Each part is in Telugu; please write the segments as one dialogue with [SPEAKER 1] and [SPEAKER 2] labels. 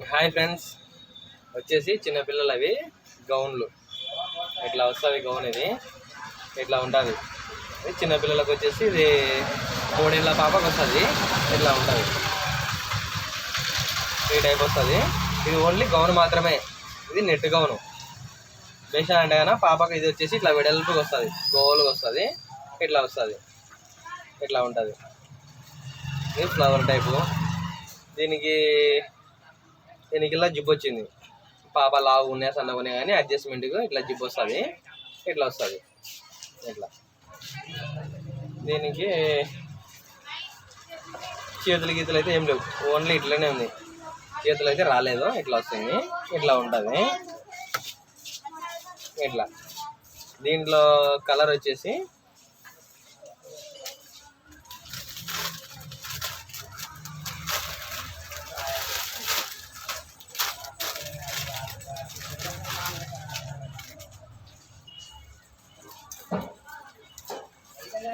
[SPEAKER 1] Hi friends. వచ్చేసి చిన్నపిల్లలు అవి గౌన్లు. ఇట్లా వస్తుంది గౌన్ ఇది? ఇట్లా ఉంటుంది? చిన్నపిల్లలకు వచ్చేసి ఇది మూడేళ్ళ పాపకు వస్తుంది. ఇట్లా ఉంటుంది? ఈ టైప్ వస్తుంది. ఇది ఓన్లీ గౌన్ మాత్రమే. ఇది నెట్ గౌను. బేషా అంటే కన్నా పాపకు ఇది వచ్చేసి ఇట్లా వెడల్పుకి వస్తుంది. గోలుకి వస్తుంది. ఇట్లా వస్తుంది? ఇట్లా ఉంటుంది? ఇది ఫ్లవర్ టైపు దీనికి దీనికి ఇలా జిబ్బు వచ్చింది. పాప లావు ఉన్నాయి సన్నగా ఉన్నాయి కానీ అడ్జస్ట్మెంట్గా ఇట్లా జిబ్బు వస్తుంది. ఇట్లా వస్తుంది. ఇట్లా. దీనికి చేతులు గీతలు అయితే ఏం లేవు. ఓన్లీ ఇట్లనే ఉంది. చేతులు అయితే రాలేదు. ఇట్లా వస్తుంది. ఇట్లా ఉంటుంది. ఇట్లా. దీంట్లో కలర్ వచ్చేసి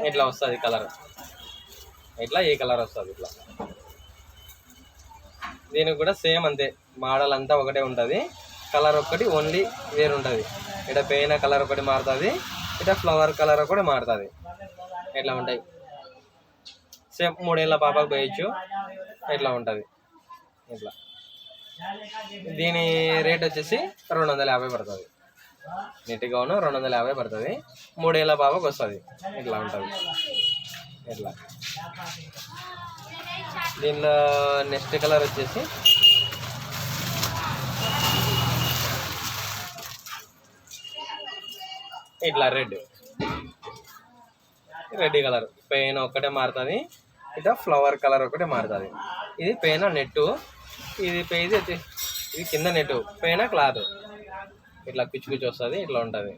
[SPEAKER 1] ఇట్లా వస్తుంది కలర్? ఇట్లా ఏ కలర్ వస్తుంది ఇట్లా? దీనికి కూడా సేమ్ అంతే. మోడల్ అంతా ఒకటే ఉంటుంది. కలర్ ఒక్కటి ఓన్లీ వేరు ఉంటుంది. ఇట పెయిన కలర్ ఒకటి మారుతుంది ఇట ఫ్లవర్ కలర్ ఒకటి మారుతుంది. ఇట్లా ఉంటాయి? సేమ్ మూడేళ్ళ పాపకు పోయచ్చు. ఇట్లా ఉంటుంది? ఇట్లా దీని రేట్ వచ్చేసి రెండు వందల యాభై పడుతుంది. నీట్గా ఉన్న రెండు వందల యాభై పడుతుంది. మూడేళ్ళ బాబాకి వస్తుంది. ఇట్లా ఉంటుంది. ఇట్లా. దీనిలో నెక్స్ట్ కలర్ వచ్చేసి ఇట్లా రెడ్. Red colour. పెయిన్ ఒక్కటే మారుతుంది. ఇట్లా ఫ్లవర్ కలర్ ఒకటే మారుతుంది. ఇది పెయిన్ నెట్టు. ఇది పే- ఇది ఇది కింద నెట్టు. పెయిన క్లాత్. ఇట్లా పిచ్చి పిచ్చి వస్తుంది ఇట్లా ఉంటుంది.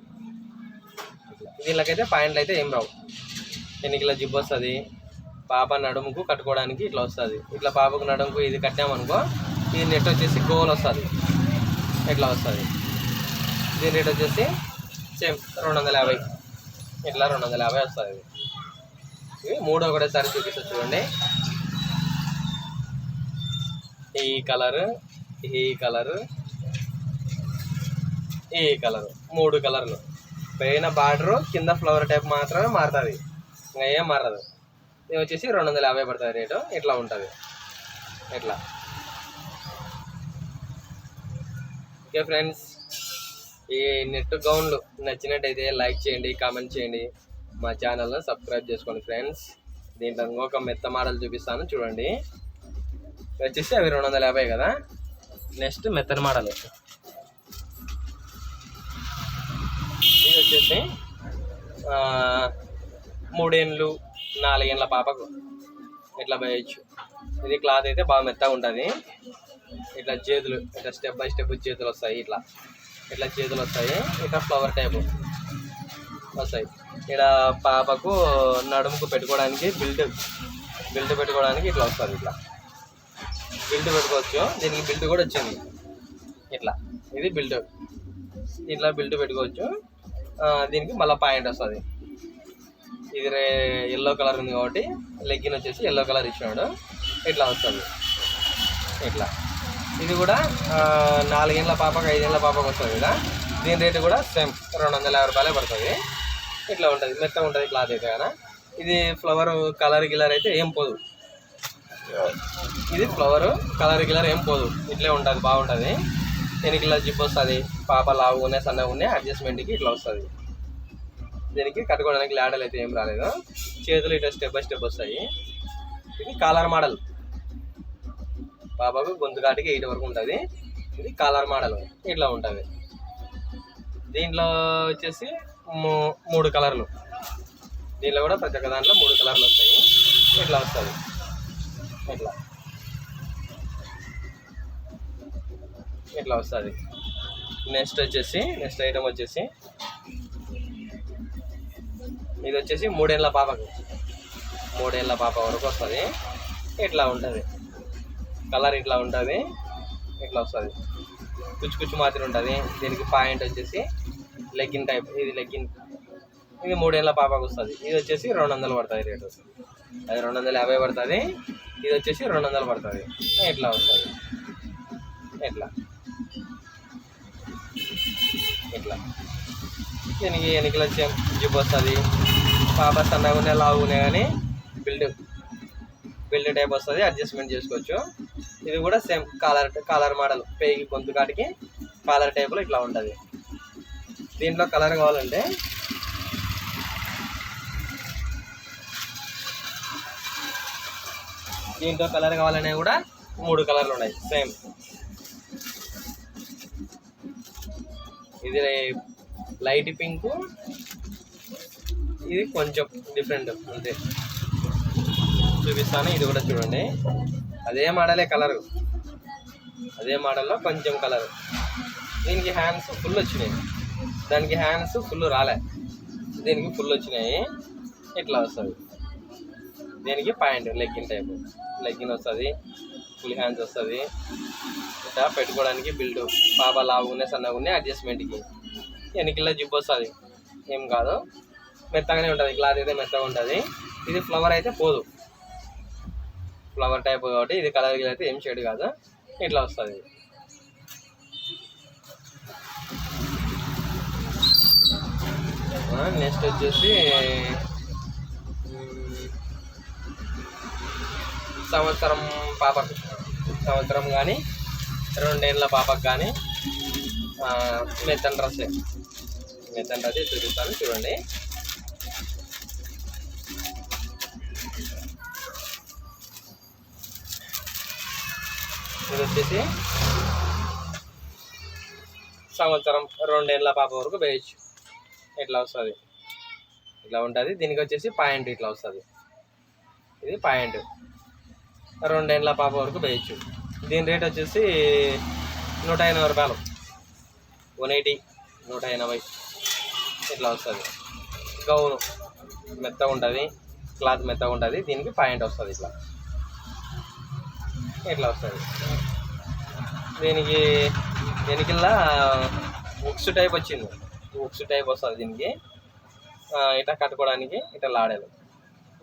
[SPEAKER 1] ఇట్లా వీళ్ళకైతే పాయింట్లు అయితే ఏం రావు. ఎన్నికల జిబ్ వస్తుంది పాప నడుముకు కట్టుకోవడానికి ఇట్లా వస్తుంది. ఇట్లా పాపకు నడుముకు ఇది కట్టామనుకో ఈ నెట్ వచ్చేసి గోల్ వస్తుంది. ఇట్లా వస్తుంది? దీని రేట్ వచ్చేసి సేమ్ రెండు వందల యాభై. ఇట్లా రెండు వందల యాభై వస్తుంది. ఇది ఇవి మూడు ఒకటేసారి చూపిస్తా చూడండి. ఈ కలర్ ఈ కలర్ ఈ కలర్ మూడు కలర్లు. పైన బార్డరు కింద ఫ్లవర్ టైప్ మాత్రమే మారుతుంది. ఇంకా ఏం మారదు. ఇది వచ్చేసి రెండు వందల యాభై పడుతుంది రేటు. ఇట్లా ఉంటుంది. ఇట్లా. ఓకే ఫ్రెండ్స్ ఈ నెట్ గౌన్లు నచ్చినట్టయితే లైక్ చేయండి కామెంట్ చేయండి. మా ఛానల్ను సబ్స్క్రైబ్ చేసుకోండి ఫ్రెండ్స్. దీంట్లో ఇంకొక మెత్త మోడల్ చూపిస్తాను చూడండి. వచ్చేసి అవి రెండు వందల యాభై కదా? నెక్స్ట్ మెత్తని మోడల్. వచ్చేసి మూడేళ్ళు నాలుగేళ్ళ పాపకు ఇట్లా పోయచ్చు. ఇది క్లాత్ అయితే బాగా మెత్తగా ఉంటుంది. ఇట్లా చేతులు ఇట్లా స్టెప్ బై స్టెప్ చేతులు వస్తాయి ఇట్లా. ఇట్లా చేతులు వస్తాయి. ఇట్లా ఫ్లవర్ టైప్ వస్తాయి. ఇక్కడ పాపకు నడుముకు పెట్టుకోవడానికి బిల్ట్ బిల్ట్ పెట్టుకోవడానికి ఇట్లా వస్తుంది ఇట్లా. బిల్ట్ పెట్టుకోవచ్చు. దీనికి బిల్ట్ కూడా వచ్చింది. ఇట్లా. ఇది బిల్ట్. ఇట్లా బిల్ట్ పెట్టుకోవచ్చు. దీనికి మళ్ళీ పాయింట్ వస్తుంది. ఇది రే ఎల్లో కలర్ ఉంది కాబట్టి లెగ్గిన్ వచ్చేసి ఎల్లో కలర్ ఇచ్చినాడు. ఇట్లా వస్తుంది. ఇట్లా. ఇది కూడా నాలుగేళ్ళ పాపకు ఐదేళ్ళ పాపకు వస్తుంది కదా. దీని రేటు కూడా సేమ్ రెండు వందల యాభై రూపాయలే పడుతుంది. ఇట్లా ఉంటుంది మెత్తగా ఉంటుంది క్లాత్ అయితే కదా. ఇది ఫ్లవర్ కలర్ గిలర్ అయితే ఏం పోదు. ఇది ఫ్లవర్ కలర్ గిలర్ ఏం పోదు. ఇట్లే ఉంటుంది బాగుంటుంది. దీనికి జిప్ వస్తుంది? పాప లావు ఉన్నాయి సన్నగా ఉన్నాయి అడ్జస్ట్మెంట్కి ఇట్లా వస్తుంది. దీనికి కట్టుకోవడానికి లాడలు అయితే ఏం రాలేదు. చేతులు ఇట్లా స్టెప్ బై స్టెప్ వస్తాయి. ఇది కాలర్ మోడల్. పాపకు గొంతు కాటికి ఎయిట్ వరకు ఉంటుంది. ఇది కాలర్ మోడల్. ఇట్లా ఉంటుంది. దీంట్లో వచ్చేసి మూ- మూడు కలర్లు. దీనిలో కూడా ప్రతి ఒక్క దాంట్లో మూడు కలర్లు వస్తాయి. ఇట్లా వస్తుంది. ఇట్లా. ఇట్లా వస్తుంది. నెక్స్ట్ వచ్చేసి నెక్స్ట్ ఐటమ్ వచ్చేసి ఇది వచ్చేసి మూడేళ్ళ పాపకు మూడేళ్ళ పాప వరకు వస్తుంది. ఇట్లా ఉంటుంది. కలర్ ఇట్లా ఉంటుంది. ఇట్లా వస్తుంది. కుచ్చు కుచ్చు మాత్రం ఉంటుంది. దీనికి పాయింట్ వచ్చేసి లెగ్గిన్ టైప్ ఇది లెగ్గిన్ ఇది మూడేళ్ళ పాపకు వస్తుంది. ఇది వచ్చేసి రెండు వందలు పడుతుంది రేటు. అది రెండు వందల యాభై పడుతుంది. ఇది వచ్చేసి రెండు వందలు పడుతుంది. ఇట్లా వస్తుంది. ఇట్లా. ఇట్లా. దీనికి ఎనికలు వచ్చే జిప్ వస్తుంది. పాప సన్నగా ఉన్నాయి లావు ఉన్నాయి కానీ బిల్డ్ బిల్డ్ టైప్ వస్తుంది. అడ్జస్ట్మెంట్ చేసుకోవచ్చు. ఇది కూడా సేమ్ కాలర్ కాలర్ మోడల్ పేగి గొంతు కాటికి కాలర్ టైప్లో ఇట్లా ఉంటుంది. దీంట్లో కలర్ కావాలంటే దీంట్లో కలర్ కావాలనే కూడా మూడు కలర్లు ఉన్నాయి. సేమ్ ఇది లైట్ పింక్. ఇది కొంచెం డిఫరెంట్ అంతే. చూపిస్తాను. ఇది కూడా చూడండి. అదే మోడలే కలర్ అదే మోడల్లో కొంచెం కలర్ దీనికి హ్యాండ్స్ ఫుల్ వచ్చినాయి. దానికి హ్యాండ్స్ ఫుల్ రాలే. దీనికి ఫుల్ వచ్చినాయి. ఇట్లా వస్తుంది. దీనికి పాయింట్ లెగ్గిన్ టైప్ లెగ్గిన్ వస్తుంది. ఫుల్ హ్యాండ్స్ వస్తుంది. ఇట్లా పెట్టుకోవడానికి బిల్డ్ బాబా లావుగానే సన్నగా అడ్జస్ట్మెంట్కి వెనకిల్లా జిప్ వస్తుంది? ఏం కాదు. మెత్తగానే ఉంటుంది. క్లాత్ అయితే మెత్తగా ఉంటుంది. ఇది ఫ్లవర్ అయితే పోదు. ఫ్లవర్ టైప్ కాబట్టి ఇది కలర్ అయితే ఏం షేడ్ కాదు. ఇట్లా వస్తుంది. నెక్స్ట్ వచ్చేసి సంవత్సరం పాపకు. సంవత్సరం కానీ రెండేళ్ళ పాపకు కానీ మెత్తన్ డ్రెస్ మెత్తన్ డ్రెస్ చూపిస్తాను చూడండి. ఇది వచ్చేసి సంవత్సరం రెండేళ్ళ పాప వరకు వేయచ్చు. ఇట్లా వస్తుంది? ఇట్లా ఉంటుంది. దీనికి వచ్చేసి పాయింట్ ఇట్లా వస్తుంది. ఇది పాయింట్. రెండేళ్ళ పాప వరకు వేయచ్చు. దీని రేట్ వచ్చేసి నూట ఎనభై రూపాయలు. వన్ ఎయిటీ నూట ఎనభై. ఇట్లా వస్తుంది. గౌను మెత్తగా ఉంటుంది క్లాత్ మెత్తగా ఉంటుంది దీనికి పాయింట్ వస్తుంది ఇట్లా. ఇట్లా వస్తుంది. దీనికి దీనికిలా ఉక్స్ టైప్ వచ్చింది. ఉక్స్ టైప్ వస్తుంది దీనికి. ఇట ఇట్లా కట్టుకోవడానికి ఇట్లా లాడేలు.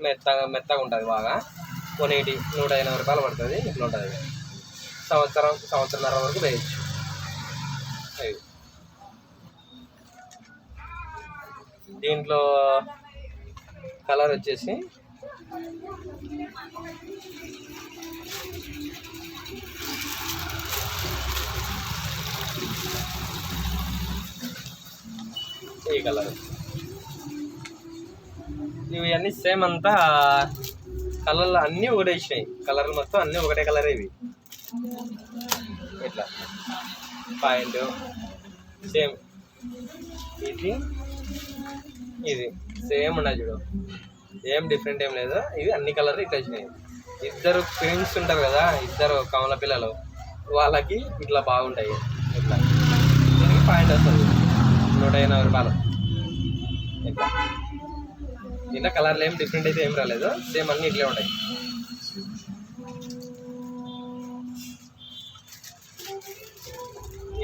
[SPEAKER 1] మెత్తగా మెత్తగా ఉంటుంది బాగా. వన్ ఎయిటీ నూట ఎనభై రూపాయలు పడుతుంది ఇట్లా ఉంటుంది. సంవత్సరం సంవత్సరంన్నర వరకు వేయచ్చు. దీంట్లో కలర్ వచ్చేసి ఈ కలర్. ఇవి అన్నీ సేమ్ అంతా కలర్లు అన్నీ ఒకటే ఇచ్చినాయి. కలర్లు మొత్తం అన్నీ ఒకటే కలర్ ఇవి. ఇట్లా పాయింట్ సేమ్ ఇది. ఇది. సేమ్ ఉన్నాయి చూడు. ఏం డిఫరెంట్ ఏం లేదు. ఇవి అన్ని కలర్లు ఇట్లా వచ్చినాయి ఇద్దరు ఫ్రెండ్స్ ఉంటారు కదా ఇద్దరు కమల పిల్లలు వాళ్ళకి ఇట్లా బాగుంటాయి. ఇట్లా. దీనికి పాయింట్ వస్తుంది. నూట ఎనభై రూపాయలు. ఇట్లా దీంట్లో కలర్లు ఏం డిఫరెంట్ అయితే ఏం రాలేదు. సేమ్ అన్ని ఇట్లే ఉంటాయి.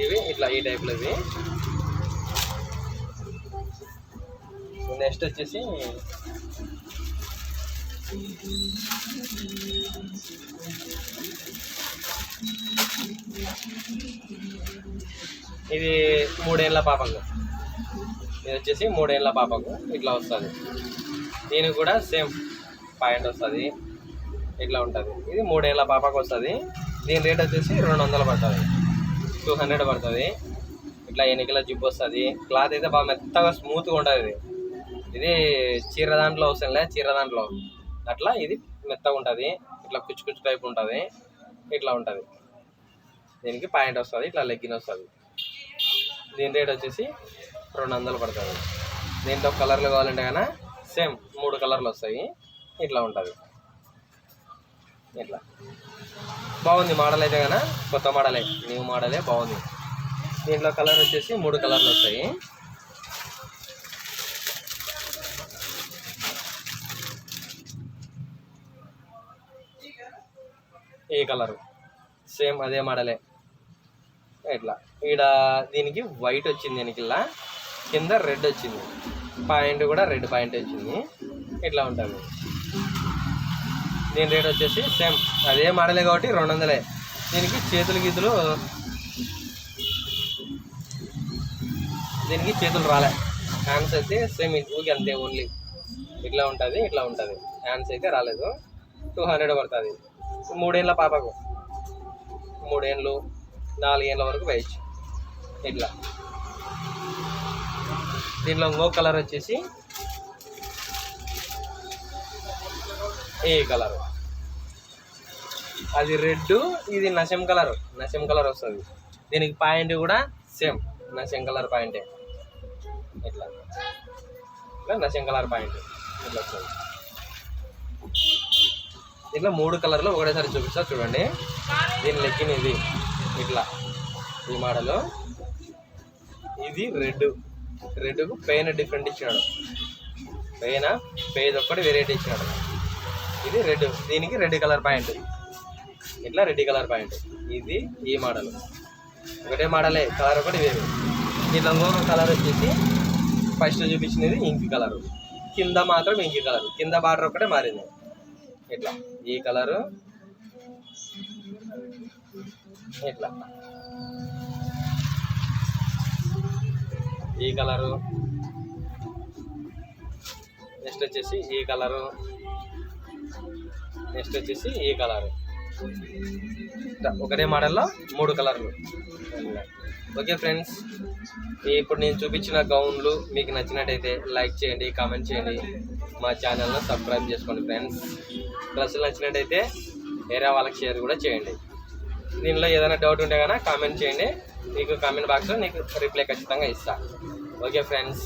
[SPEAKER 1] ఇవి ఇట్లా ఈ టైప్లో ఇవి. నెక్స్ట్ వచ్చేసి ఇది మూడేళ్ళ పాపంగా. ఇది వచ్చేసి మూడేళ్ళ పాపకు ఇట్లా వస్తుంది. దీనికి కూడా సేమ్ పాయింట్ వస్తుంది. ఇట్లా ఉంటుంది. ఇది మూడేళ్ళ పాపకు వస్తుంది. దీని రేట్ వచ్చేసి రెండు వందలు పడుతుంది. టూ హండ్రెడ్ పడుతుంది. ఇట్లా ఎన్నికల జిప్ వస్తుంది. క్లాత్ అయితే బాగా మెత్తగా స్మూత్గా ఉంటుంది. ఇది ఇది చీర దాంట్లో వస్తుందిలే చీర దాంట్లో. అట్లా ఇది మెత్తగా ఉంటుంది. ఇట్లా కుచ్చు కుచ్చు టైప్ ఉంటుంది. ఇట్లా ఉంటుంది. దీనికి పాయింట్ వస్తుంది ఇట్లా లెగ్గిన్ వస్తుంది. దీని రేట్ వచ్చేసి రెండు వందలు పడుతుంది. దీంట్లో కలర్లు కావాలంటే కన్నా సేమ్ మూడు కలర్లు వస్తాయి. ఇట్లా ఉంటుంది. ఇట్లా. బాగుంది మోడల్ అయితే కన్నా కొత్త మోడలే. న్యూ మోడలే బాగుంది. దీంట్లో కలర్ వచ్చేసి మూడు కలర్లు వస్తాయి. ఈ కలరు? సేమ్ అదే మోడలే. ఇట్లా. ఈడ దీనికి వైట్ వచ్చింది దీనికిలా కింద రెడ్ వచ్చింది. పాయింట్ కూడా రెడ్ పాయింట్ వచ్చింది. ఇట్లా ఉంటుంది. దీని రేట్ వచ్చేసి సేమ్. అదే మాడలే కాబట్టి రెండు వందలే దీనికి చేతులు గీతులు దీనికి చేతులు రాలే. హ్యాండ్స్ అయితే సేమ్ ఊకి అంతే ఓన్లీ ఇట్లా ఉంటుంది ఇట్లా ఉంటుంది. హ్యాండ్స్ అయితే రాలేదు. టూ హండ్రెడ్ పడుతుంది. మూడేళ్ళ పాపకు. మూడేళ్ళు నాలుగేళ్ళ వరకు వేయచ్చు. ఇట్లా. దీనిలో ఇంకో కలర్ వచ్చేసి ఏ కలర్? అది రెడ్ ఇది నశం కలర్. నశం కలర్ వస్తుంది. దీనికి పాయింట్ కూడా సేమ్. నశం కలర్ పాయింటే. ఇట్లా. ఇట్లా నశం కలర్ పాయింట్. ఇట్లా వస్తుంది. ఇట్లా మూడు కలర్లు ఒకటేసారి చూపిస్తా చూడండి. దీని లెక్కిన ఇది. ఇట్లా. ఈ మోడలు. ఇది రెడ్. రెడ్కు పెయిన్ డిఫరెంట్ ఇచ్చినాడు. పెయిన్? పేజ్ ఒక్కటి వెరైటీ ఇచ్చినాడు. ఇది రెడ్ దీనికి రెడ్ కలర్ పాయింట్. ఇట్లా రెడ్ కలర్ పాయింట్. ఇది ఈ మోడల్. ఒకటే మోడలే కలర్ ఒకటి వేరు. దీనిలో ఇంకొక కలర్ వచ్చేసి ఫస్ట్ చూపించినది ఇంక్ కలరు. కింద మాత్రం ఇంక్ కలర్. కింద బార్డర్ ఒకటే మారింది. ఇట్లా. ఈ కలరు. ఇట్లా. ఈ కలరు. నెక్స్ట్ వచ్చేసి ఈ కలరు. నెక్స్ట్ వచ్చేసి ఈ కలరు. ఒకటే మోడల్లో మూడు కలర్లు. ఓకే ఫ్రెండ్స్ ఇప్పుడు నేను చూపించిన గౌన్లు మీకు నచ్చినట్టయితే లైక్ చేయండి కామెంట్ చేయండి. మా ఛానల్ను సబ్స్క్రైబ్ చేసుకోండి ఫ్రెండ్స్ డ్రెస్సులు నచ్చినట్టయితే వేరే వాళ్ళకి షేర్ కూడా చేయండి. దీనిలో ఏదైనా డౌట్ ఉంటే కనుక కామెంట్ చేయండి. మీకు కామెంట్ బాక్స్లో నీకు రిప్లై ఖచ్చితంగా ఇస్తా. Okay friends